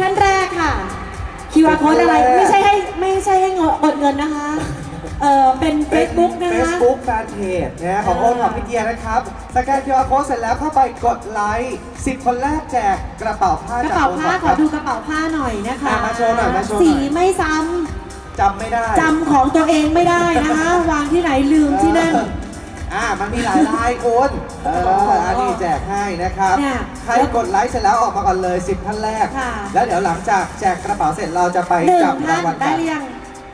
ท่านแรกค่ะ QR code อะไร ไม่ใช่ให้ไม่ใช่ให้เงินอดเงินนะคะ เออเป็น Facebook นะเฟคะซบุ๊กแฟนเพจนะของเอโออท็อปพิเดียนะครับ สแกน QR Code เสร็จแล้วเข้าไปกดไลค์10 คนแรกแจกกระเป๋าผ้ากระจากเป๋าโอผ้าท็อปขคอรับดูกระเป๋าผ้าหน่อยนะคะ อะมาโชว์หน่อยมาโชว์หน่อย สีไม่ซ้จำไม่ได้ำจำของตัวเองไม่ได้นะคะ วางที่ไหนลืมที่นั่น เอออ่ามันมีหลายลายคุณเอออันนี้ แจกให้นะครับ เนี่ย ใครกดไลค์เสร็จแล้วออกมาก่อนเลย 10 ท่านแรก ค่ะ แล้วเดี๋ยวหลังจากแจกกระเป๋าเสร็จเราจะไปหนึ่งจับท่ารานงวัลได้กันหรือยัง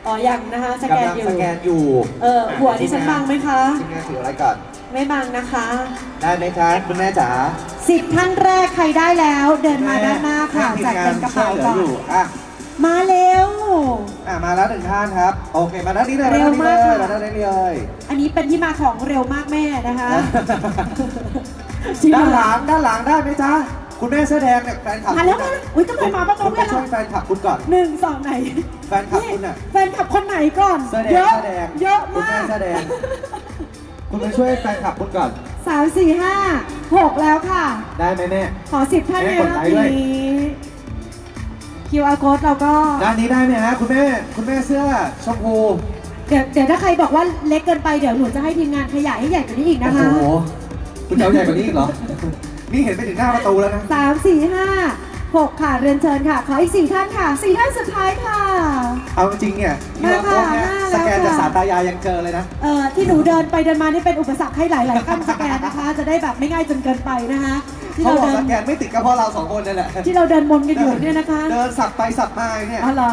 อ๋อยังนะคะสแกนกำลังอยู่ สแกนอยู่เออหัวดิฉันบังไหมคะ ทีมงานถืออะไรก่อน ไม่บังนะคะได้ไหมคะคุณแม่จ๋าสิบท่านแรกใครได้แล้ว เดินมาด้านหน้าค่ะทีมจัดงาเป็นนกระเป๋าช่วยเหลืก่ออนอยู่อะมาเร็ว อะมาแล้วหนึ่งท่านครับ โอเค มาด้านนี้เลยเร็วมากด้ค่ะนนี้เลยมาด้านนี้เลยอันนี้ เป็นที่มาของเร็วมากแม่นะคะที่ด้านหมาลังด้านหลังได้ไหมจ๊ะคุณแม่เสื้อแดงเนี่ยแฟนคลับมาแล้วมาแล้วอุ้ยทำไมมาประตูคุณไปกันช่วยล่ะแฟนคลับคุณก่อน หนึ่งสองไหนแฟนคลับคุณอะ แฟนคลับคนไหนก่อนเสื้อแดเยงอะเสื้อแดงเยอะคุณมาแม่กเสื้อแดง คุณไปช่วยแฟนคลับคุณก่อน สามสี่ห้าหกแล้วค่ะ ได้ไหมแม่ ขอสิบท่านในแม่กดรอบไลค์ด้วย นี้ QR code เราก็ด้านนี้ได้ไหมฮะคุณแม่ คุณแม่เสื้อชมพู เดี๋ยวเดี๋ยวถ้าใครบอกว่าเล็กเกินไปเดี๋ยวหนูจะให้ทีมงานขยายให้ใหญ่กว่านี้อีกนะคะโอ้โหคุณจะเอาใหญ่กว่านี้อีกเหรอ นี่เห็นไปถึงหน้าประตูแล้วนะ สามสี่ห้าหกค่ะเรียนเชิญค่ะ ขออีกสี่ท่านค่ะสี่ท่านสุดท้ายค่ะ เอาจริงๆเนี่ยมา QR ค่ะ code เนี่ยมาแล้วสแกนจากค่ะสารตายายยังเจอเลยนะ เอ่อที่หนูเดินไปเดินมานี่เป็นอุปสรรคให้หลายๆขั้นสแกนนะคะ จะได้แบบไม่ง่ายจนเกินไปนะคะที่เขาเราบอกเดิสนแกนไม่ติดก็เพราะเราสองคนนี่แหละ ที่เราเดินวนกันอยู่เนี่ยนะคะเดินสับไปสับมาเนี่ย อ๋อเหรอ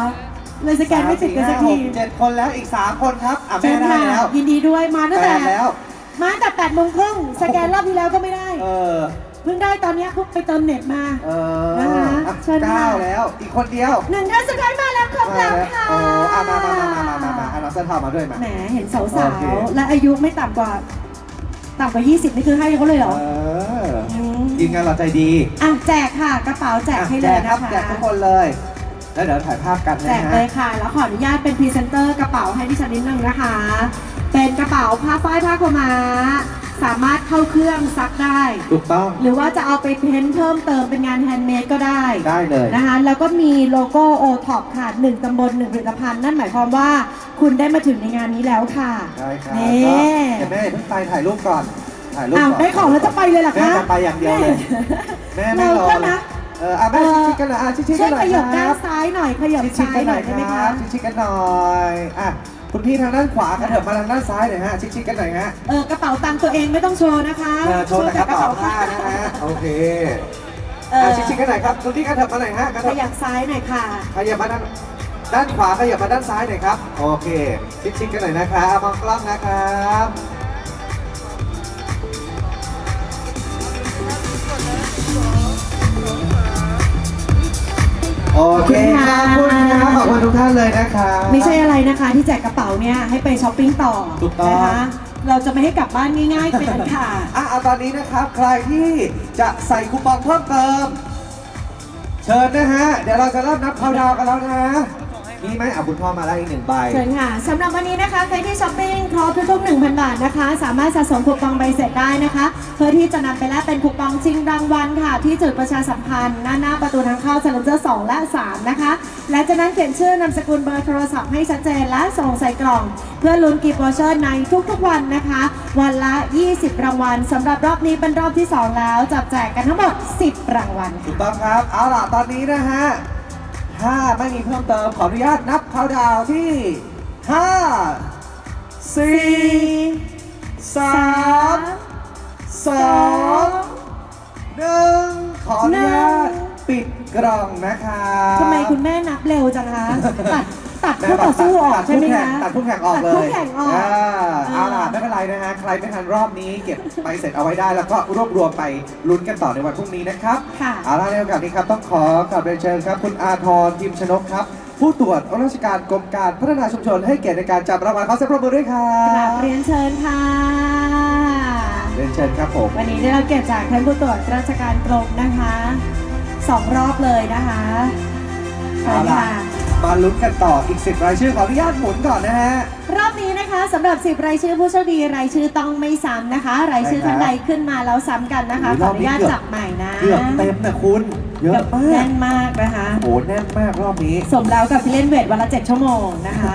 เลยสแกนไม่ติดกันสักทีสามสี่ห้าหเจ็ดคนแล้วอีกสามคนครับอะเชิแม่ญได้ค่ะแล้วยินดีด้วยมาตั้งแปแต่ดแล้วมาตั้งแต่แปดโมงครึ่งสแกนรอบที่แล้วก็ไม่ได้ เออเพิ่งได้ตอนเนี้ยเพิ่งไปเติมเน็ตมา เออนะคะอะเชิญค่ะเก้าแล้ว อีกคนเดียวหนึ่งท่านสุดท้ายมาแล้วครบแล้วค่ะโอ้อะมามามามามามามาเอาน้องเสื้อเทามาด้วยมาแหมเห็นสาโอวเคๆและอายุไม่ต่ำกว่าต่ำกว่า 20 นี่คือให้เขาเลยเหรอเออมทีมงานเราใจดี อะแจกค่ะ กระเป๋าแจกอะให้แจเลยกครันะบคะแจกทุกคนเลย แล้วเดี๋ยวถ่ายภาพกันแจนะกฮะเลยค่ะ แล้วขออนุญาตเป็นพรีเซนเตอร์กระเป๋าให้ดิฉันนิดนึงนะคะ เป็นกระเป๋าผ้าฝ้ายผ้าขาวม้า สามารถเข้าเครื่องซักได้ ถูกต้องหรือว่าจะเอาไปเพ้นท์เพิ่มเติมเป็นงานแฮนด์เมดก็ได้ได้เลย นะคะ แล้วก็มีโลโก้โอท็อปค่ะหนึ่งตำบลหนึ่งผลิตภัณฑ์ นั่นหมายความว่าคุณได้มาถึงในงานนี้แล้วค่ะได้ครับนี่ก็เดี๋ยวแม่อย่าเพิ่งไปถ่ายรูปก่อน ถ่ายรูปอ้าวก่อน ได้ของแล้วจะไปเลยเหรอแม่คะจะไปอย่างเดียวเลย แม่ไม่เรารอก็เลยนะเอออะแม่เอ่อชิดๆกันหน่อยอะชิดๆช่กัวยนหน่อยขยับคด้ารันบซ้ายหน่อย ขยับชิดซ้าๆกัยนหหน่น่ออยยได้คไหมรัคะบชิดๆกันหน่อยอะคุณพี่ทางด้านขวากระเถิบมาทางด้านซ้ายหน่อยฮะชิดๆกันหน่อยฮะเออกระเป๋าตังค์ตัวเองไม่ต้องโชว์นะคะเออโชว์แต่กระเป๋าผ้าโชว์นะแต่กฮะโอเคเออะอชิดๆกันหน่อยครับคุณพี่กระเถิบมาหน่อยฮะกระขเถิบ ยับซ้ายหน่อยค่ะ ขยับมาด้านด้านขวาขยับมาด้านซ้ายหน่อยครับ โอเค ชิดๆกันหน่อยนะครับมองกล้องนะครับ โอเคขอบคุณครับขอบคุณทุกท่านเลยนะครับไม่ใช่อะไรนะคะที่แจกกระเป๋าเนี่ยให้ไปช้อปปิ้งต่อถูกต้องนะคะเราจะไม่ให้กลับบ้านง่ายๆเป็นอันขาดอะเอาตอนนี้นะครับใครที่จะใส่คูปองเพิ่มเติม เชิญนะฮะ เดี๋ยวเราจะเริ่มนับเขาดาวน์กันแล้วนะ มีไหมอะคุณพ่อมาแล้วอีกหนึ่งใบ เชิญค่ะสำหรับวันนี้นะคะใครที่ช้อปปิ้งครบทุกๆ1,000 บาทนะคะ สามารถสะสมคูปองใบเสร็จได้นะคะ เพื่อที่จะนำไปแลกเป็นคูปองชิงรางวัลค่ะ ที่จุดประชาสัมพันธ์หน้าหน้าประตูทางเข้าเซนเจอร์2และ 3 นะคะ และจากนั้นเขียนชื่อนามสกุลเบอร์โทรศัพท์ให้ชัดเจนและส่งใส่กล่อง เพื่อลุ้นกิฟต์วอเชอร์ในทุกๆวันนะคะ วันละ 20 รางวัลสำหรับรอบนี้เป็นรอบที่2แล้วจับแจกกันทั้งหมด 10 รางวัลถูกต้องครับ เอาล่ะ ตอนนี้นะฮะ ถ้าไม่มีเพิ่มเติมขออนุญาตนับเขาดาวที่ 5 4 3 2 1 ขออนุญาตปิดกล่องนะคะ ทำไมคุณแม่นับเร็วจังคะ ตัด ตัดคู่ต่อสู้ออกใช่ไหมคะ ตัดคู่แข่งออกเลตัดคู่ยแข่งออกาเอาล่ะอ่าไม่เป็นไรนะฮะ ใครไม่ทันรอบนี้เก็บไปเสร็จเอาไว้ได้ แล้วก็รวบรวมไปลุ้นกันต่อในวันพรุ่งนี้นะครับ ค่ะ เอาล่ะในโอกาสนี้ครับต้องขอกราบเรียนเชิญครับ คุณอาทรทิมชนกครับ ผู้ตรวจราชการกรมการพัฒนาชุมชนให้เกียรติในการจับรางวัลเขาเสียงปรบมือด้วยครักราบบเรียนเชิญค่ะ เรียนเชิญครับผม วันนี้ได้รับเกียรติจากท่านผู้ตรวจราชการกรมนะคะสองรอบเลยนะคะเชิเอาญล่ะค่ะ มาลุ้นกันต่ออีก 10 รายชื่อขออนุญาตหมุนก่อนนะฮะ รอบนี้นะคะสำหรับ 10 รายชื่อผู้โชคดีรายชื่อต้องไม่ซ้ำนะคะ รายชื่อใช่ครับ ท่านใดขึ้นมาแล้วซ้ำกันนะคะโอ้ยขรออบอนี้นุญาตเกือบจับใหม่นะ เกือบเต็มนะคุณ เยอะมากแน่นมากนะคะโอ้แน่นมากรอบนี้สมแล้วกับที่เล่นเวทวันละ 7 ชั่วโมงนะคะ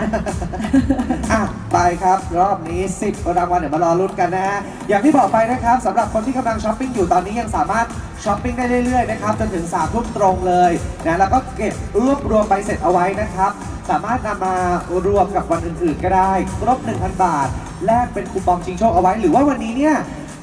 อะไปครับรอบนี้ 10รางวัลเดี๋ยวมารอลุ้นกันนะฮะอย่างที่บอกไปนะครับสำหรับคนที่กำลังช้อปปิ้งอยู่ตอนนี้ยังสามารถช้อปปิ้งได้เรื่อยๆนะครับจนถึง3ทุ่มตรงเลยนะแล้วก็เก็บรวบรวมใบเสร็จเอาไว้นะครับ สามารถนำมารวมกับวันอื่นๆก็ได้ ครบ 1,000 บาทแลกเป็นคูปองชิงโชคเอาไว้ หรือว่าวันนี้เนี่ย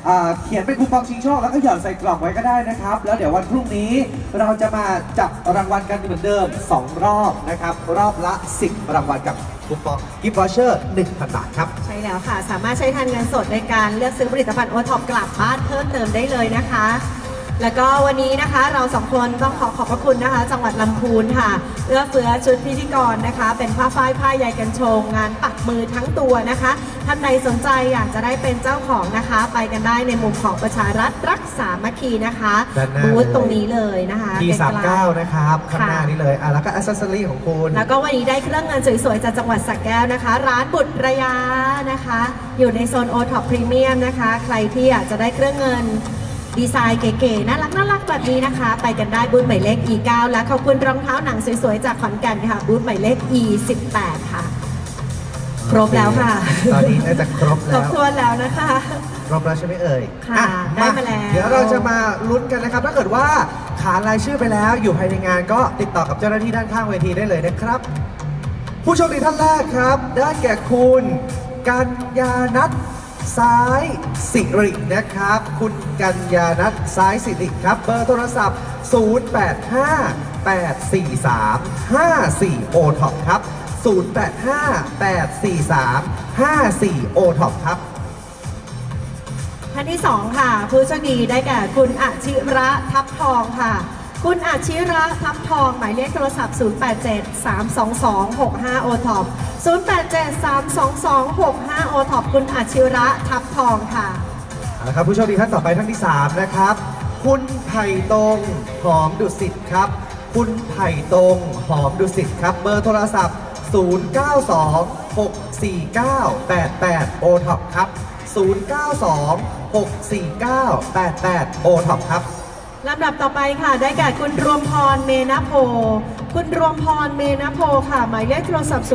อ่าเขียนเป็นคูปองชิงโชคแล้วก็หย่อนใส่กล่องไว้ก็ได้นะครับ แล้วเดี๋ยววันพรุ่งนี้เราจะมาจับรางวัลกันเหมือนเดิม 2 รอบนะครับ รอบละ 10 รางวัลกับคูปองกิฟต์วอเชอร์1,000 บาทครับ ใช่แล้วค่ะ สามารถใช้ทันเงินสดในการเลือกซื้อผลิตภัณฑ์โอท็อปกลับบ้านเพิ่มเติมได้เลยนะคะ แล้วก็วันนี้นะคะเราสองคนต้องขอขอบพระคุณนะคะ จังหวัดลำพูนค่ะเอื้อเฟื้อชุดพิธีกรนะคะ เป็นผ้าฝ้ายผ้าใยกันโชง งานปักมือทั้งตัวนะคะ ท่านใดสนใจอยากจะได้เป็นเจ้าของนะคะ ไปกันได้ในมุมของประชารัฐรักษามัคคีนะคะด้านหน้า บูธตรงนี้เลยนะคะ P39 นะครับข้างหน้าค่ะ นี้เลยอะแล้วก็อ c เซสซอรี่ของคุณ แล้วก็วันนี้ได้เครื่องเงินสวยๆ จากจังหวัดสระแก้วนะคะ ร้านบุตรระยานะคะ อยู่ในโซนโอท็อปพรีเมียมนะคะ ใครที่อยากจะได้เครื่องเงิน ดีไซน์เก๋ๆน่ารักน่ารักแบบนี้นะคะ ไปกันได้บูธหมายเลข E9 และขอบคุณรองเท้าหนังสวยๆ จากขอนแก่นค่ะบูธหมายเลข E18 ค่ะ ครบแล้วค่ะ ตอนนี้น่าจะครบครแล้บว ถ้วนแล้วนะคะ ครบแล้วใช่ไหมเอ่ยค่ะอ่ได้มาแล้ว เดี๋ยวเราจะมาลุ้นกันนะครับ ถ้าเกิดว่าขานรายชื่อไปแล้ว อยู่ภายในงานก็ติดต่อกับเจ้าหน้าที่ด้านข้างเวทีได้เลยนะครับ ผู้โชคดีท่านแรกครับ ได้แก่คุณกัญญานัท ซ้ายสิรินะครับ คุณกัญญานัทซ้ายสิริครับ เบอร์โทรศัพท์ 085 843 54โอท็อปครับ 085 843 54โอท็อปครับท่านที่สองค่ะ ผู้โชคดีได้แก่คุณอาชิระทับทองค่ะ คุณอาชิระทับทอง หมายเลขโทรศัพท์ 087 322 65โอท็อป087 322 65โอท็อปคุณอาชิระทับทองค่ะเอาละครับผู้โชคดีท่านต่อไปท่านที่ 3 นะครับ คุณไผ่ตรงหอมดุสิตครับ คุณไผ่ตรงหอมดุสิตครับ เบอร์โทรศัพท์ 092 649 88โอท็อปครับ 092 649 88โอท็อปครับ ลำดับต่อไปค่ะ ได้แก่คุณรวมพรเมนโพ คุณรวมพรเมนโพค่ะ หมายเลขโทรศัพท์ 081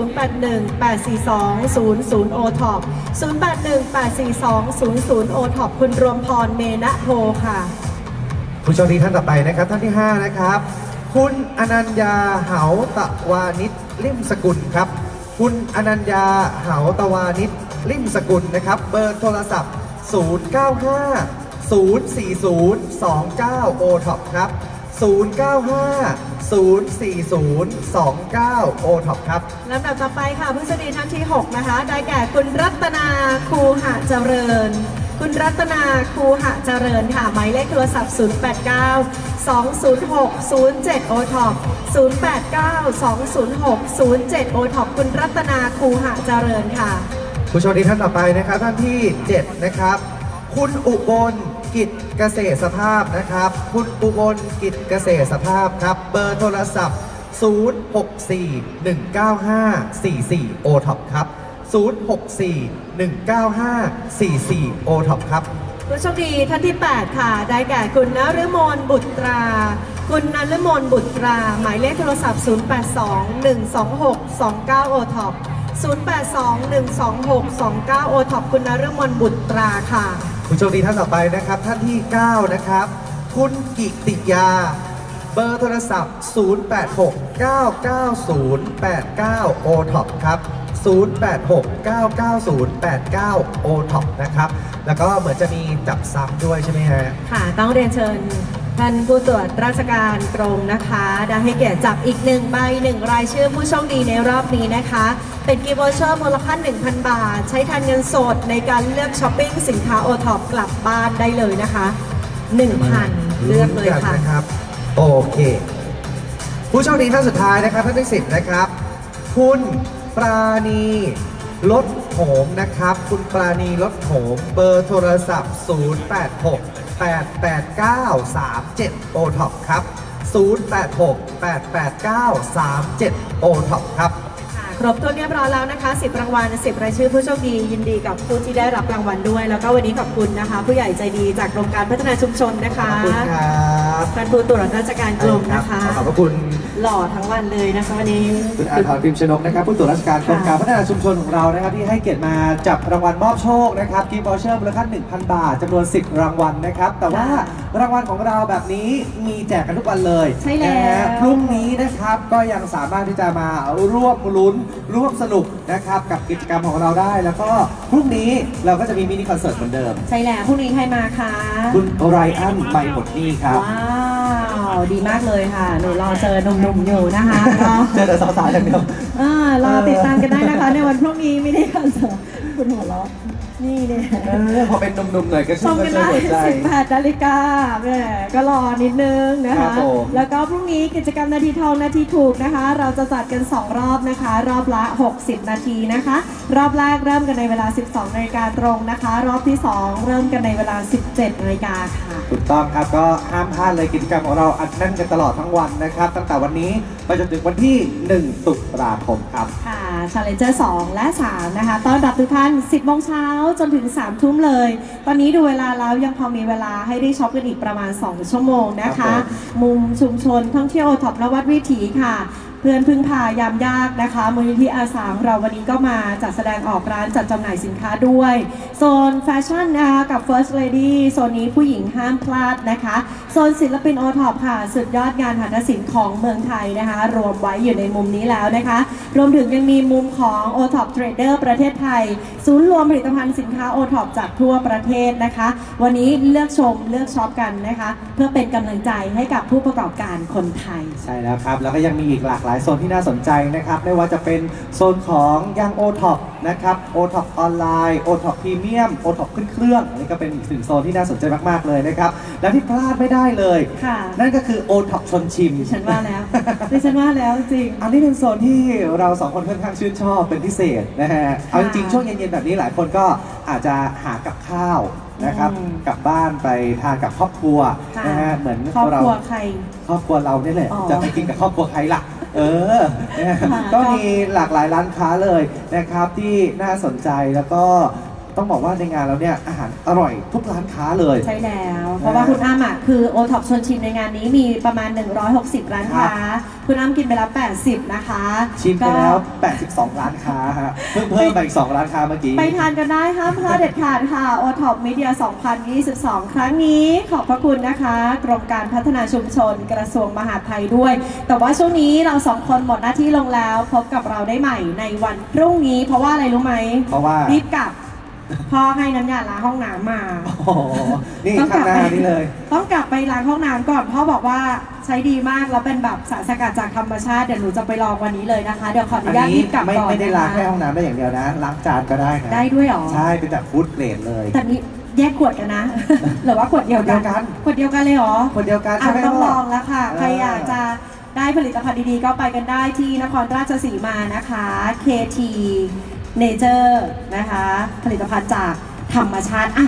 842 00โอท็081 842 00โอท็คุณรวมพรเมนโพค่ะ ผู้โชคดีท่านต่อไปนะครับ ท่านที่ 5 นะครับ คุณอนัญญาเหาตะวานิชลิมสกุลครับ คุณอนัญญาเหาตะวานิชลิมสกุลนะครับ เบอร์โทรศัพท์ 095 040 29โอท็อปครับ 095 040 29โอท็อปครับ ลำดับต่อไปค่ะผู้โชคดีท่านที่ 6 นะคะ ได้แก่คุณรัตนาคูหะเจริญ คุณรัตนาคูหะเจริญค่ะ หมายเลขโทรศัพท์ 089 206 07โอท็อป089 206 07โอท็อปคุณรัตนาคูหะเจริญค่ะ ผู้โชคดีท่านต่อไปนะครับท่านที่ 7 นะครับ คุณอุบล กิจเกษตรสภาพนะครับ คุณอุบลกิจเกษตรสภาพครับ เบอร์โทรศัพท์ 064 195 44โอท็อปครับ 064 195 44โอท็อปครับผู้โชคดีท่านที่ 8 ค่ะ ได้แก่คุณนฤมลบุตรา คุณนฤมลบุตรา หมายเลขโทรศัพท์ 082 126 29โอท็อป082 126 29โอท็อปคุณนฤมลบุตราค่ะ ผู้โชคดีท่านต่อไปนะครับ ท่านที่ 9 นะครับ คุณกิติยา เบอร์โทรศัพท์ 08699089OTOP ครับ 08699089OTOP นะครับ แล้วก็เหมือนจะมีจับซ้ำด้วยใช่ไหมฮะ ค่ะ ต้องเรียนเชิญ ท่านผู้ตรวจราชการตรงนะคะ ได้ให้เกียรติจับอีกหนึ่งใบหนึ่งรายชื่อผู้โชคดีในรอบนี้นะคะ เป็นกิฟต์วอเชอร์มูลค่า1,000 บาท ใช้แทนเงินสดในการเลือกช้อปปิ้งสินค้าโอท็อปกลับบ้านได้เลยนะคะ 1,000 เลือกเลยค่ะนะครับโอเค ผู้โชคดีท่านสุดท้ายนะครับท่านที่สิบนะครับ คุณปราณีรถโหมนะครับ คุณปราณีรถโหมเบอร์โทรศัพท์ 086 889 37โอท็อปครับ 086 889 37โอท็อปครับค่ะครบถ้วนเรียบร้อยแล้วนะคะ 10 รางวัล 10 รายชื่อผู้โชคดียินดีกับผู้ที่ได้รับรางวัลด้วย แล้วก็วันนี้ขอบคุณนะคะ ผู้ใหญ่ใจดีจากกรมการพัฒนาชุมชนนะคะขอบคุณครับท่านผู้ตรวจราชการกรมนะคะ ขอบพระคุณ หล่อทั้งวันเลยนะคะวันนี้ คุณอาทรพิมพ์ชนกนะครับผู้ตรวจราชการกรมการพัฒนาชุมชนของเรานะครับที่ให้เกียรติมาจับรางวัลมอบโชคนะครับกิฟต์วอเชอร์มูลค่า1,000 บาทจำนวน 10 รางวัลนะครับ แต่ว่าค่ะรางวัลของเราแบบนี้มีแจกกันทุกวันเลยใช่แล้ว นะฮะพรุ่งนี้นะครับก็ยังสามารถที่จะมาร่วมลุ้นร่วมสนุกนะครับกับกิจกรรมของเราได้ แล้วก็พรุ่งนี้เราก็จะมีมินิคอนเสิร์ตเหมือนเดิม ใช่แล้วพรุ่งนี้ใครมาคะ คุณไรอันใบหมดหนี่ครับ ว้าว ดีมากเลยค่ะ หนูรอเจอหนุ่มๆอยู่นะคะรอเจอแต่สาวๆอย่างเดียว อ่ารอติดตามกันได้นะคะ ในวันพรุ่งนี้ไม่ได้คอนเสิร์ตคุณหัวเราะ นี่เนี่ยเออพอเป็นหนุ่มๆหน่อยก็ชชื่นมก็กันชื่นได้หัวใจ 18นาฬิกาแหมก็รอนิดนึงนะครัคะ บผมแล้วก็พรุ่งนี้กิจกรรมนาทีทองนาทีถูกนะคะ เราจะจัดกัน 2 รอบนะคะ รอบละ 60 นาทีนะคะ รอบแรกเริ่มกันในเวลา 12นาฬิกาตรงนะคะ รอบที่ 2 เริ่มกันในเวลา 17นาฬิกาค่ะ ถูกต้องครับก็ห้ามพลาดเลยกิจกรรมของเราอัดแน่นกันตลอดทั้งวันนะครับ ตั้งแต่วันนี้ไปจนถึงวันที่ 1 ตุลาคมครับ ค่ะ Challenger 2 และ 3 นะคะ ต้อนรับทุกท่าน 10โมงเช้าจนถึง3ทุ่มเลย ตอนนี้ดูเวลาแล้วยังพอมีเวลาให้ได้ช็อปกันอีกประมาณ 2 ชั่วโมงนะครัคะบผมมุมชุมชนท่องเที่ยวท็อปนวัดวิถีค่ะ เพื่อนพึ่งพายามยากนะคะมูลนิธิอาสาของเราวันนี้ก็มาจัดแสดงออกร้านจัดจำหน่ายสินค้าด้วย โซนแฟชั่นนะคะกับ First Lady โซนนี้ผู้หญิงห้ามพลาดนะคะ โซนศิลปินโอท็อปค่ะ สุดยอดงานหัตถศิลป์ของเมืองไทยนะคะ รวมไว้อยู่ในมุมนี้แล้วนะคะ รวมถึงยังมีมุมของ o t o p Trader ประเทศไทย ศูนย์รวมผลิตภัณฑ์สินค้า o t o p จากทั่วประเทศนะคะ วันนี้เลือกชมเลือกช็อปกันนะคะ เพื่อเป็นกำลังใจให้กับผู้ประกอบการคนไทย ใช่แล้วครับ แล้วก็ยังมีอีกหลากหลายโซนที่น่าสนใจนะครับ ไม่ว่าจะเป็นโซนของยังโอท็อปนะครับโอท็อปออนไลน์โอท็อปพรีเมียมโอท็อปขึ้นเครื่องอันนี้ก็เป็นอีกหนึ่งโซนที่น่าสนใจมากๆเลยนะครับ และที่พลาดไม่ได้เลย ค่ะ นั่นก็คือโอท็อปชนชิม ดิฉันว่าแล้ว ดิฉันว่าแล้วจริง อันนี้เป็นโซนที่เราสองคนค่อนข้างชื่นชอบเป็นพิเศษนะฮะ เอาจริงๆช่วงเย็นๆแบบนี้หลายคนก็อาจจะหากับข้าวนะครับอืม กลับบ้านไปทานกับครอบครัวค่ะนะฮะเหมือนครอบเราครัวใคร ครอบครัวเราเนี่ยแหละอ๋อ จะไปกินกับครอบครัวใครล่ะ เออนะฮะค่ะก็มีหลากหลายร้านค้าเลยนะครับที่น่าสนใจแล้วก็ ต้องบอกว่าในงานเราเนี่ยอาหารอร่อยทุกร้านค้าเลย ใช่แล้ว เพราะว่าคุณอ้ำอะคือโอท็อปชวนชิมในงานนี้มีประมาณ 160 ร้านค้า คุณอ้ำกินไปแล้ว 80 นะคะ ชิมไปแล้วก็82 ร้านค้าฮะเพิ่มเพิ่มไปอีก2ร้านค้าเมื่อกี้ ไปทานกันได้ห้ามพลาดเด็ดขาดค่ะ o t o p Media 2022 ครั้งนี้ขอบพระคุณนะคะกรมการพัฒนาชุมชนกระทรวงมหาดไทยด้วย แต่ว่าช่วงนี้เราสองคนหมดหน้าที่ลงแล้ว พบกับเราได้ใหม่ในวันพรุ่งนี้ เพราะว่าอะไรรู้ไหมเพราะว่ารีบกลับ พ่อให้น้ำยาล้างห้องน้ำมาโอ้โหนี่ต้องกข้าลังบหน้าไปนี่เลย ต้องกลับไปล้างห้องน้ำก่อนพ่อบอกว่าใช้ดีมากแล้วเป็นแบบสารสกัดจากธรรมชาติเดี๋ยวหนูจะไปลองวันนี้เลยนะคะ เดี๋ยวขอออันุนญาตนี้รีบกลับไม่ก่อนไม่ได้ล้างนะคะแค่ห้องน้ำได้อย่างเดียวนะล้างจานก็ได้นะได้ด้วยเหรอ ใช่เป็นแบบฟู้ดเกรดเลย แต่นี่แยกขวดกันนะ หรือว่าขวดเดียวกัน เดียวกัน ขวดเดียวกันเลยเหรอคนเดียวกันอะใช่ไหมต้องพ่ ลองแล้วค่ะเออใครอยากจะได้ผลิตภัณฑ์ดีๆ ก็ไปกันได้ที่นครราชสีมานะคะ KT Nature นะคะ ผลิตภัณฑ์จากธรรมชาติอะ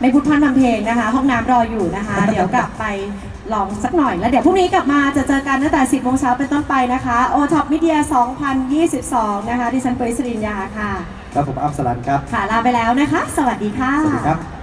ไม่พูดพร่ำทำเพลงนะคะ ห้องน้ำรออยู่นะคะ เดี๋ยวกลับไปลองสักหน่อย แล้วเดี๋ยวพรุ่งนี้กลับมาจะเจอกันตั้งแต่ 10โมงเช้าเป็นต้นไปนะคะ o t o p Media 2022 นะคะ ดิฉันปุ้ยสรินยาค่ะแล้วผมอัมสลันครับ ค่ะ ลาไปแล้วนะคะ สวัสดีค่ะ สวัสดีครับ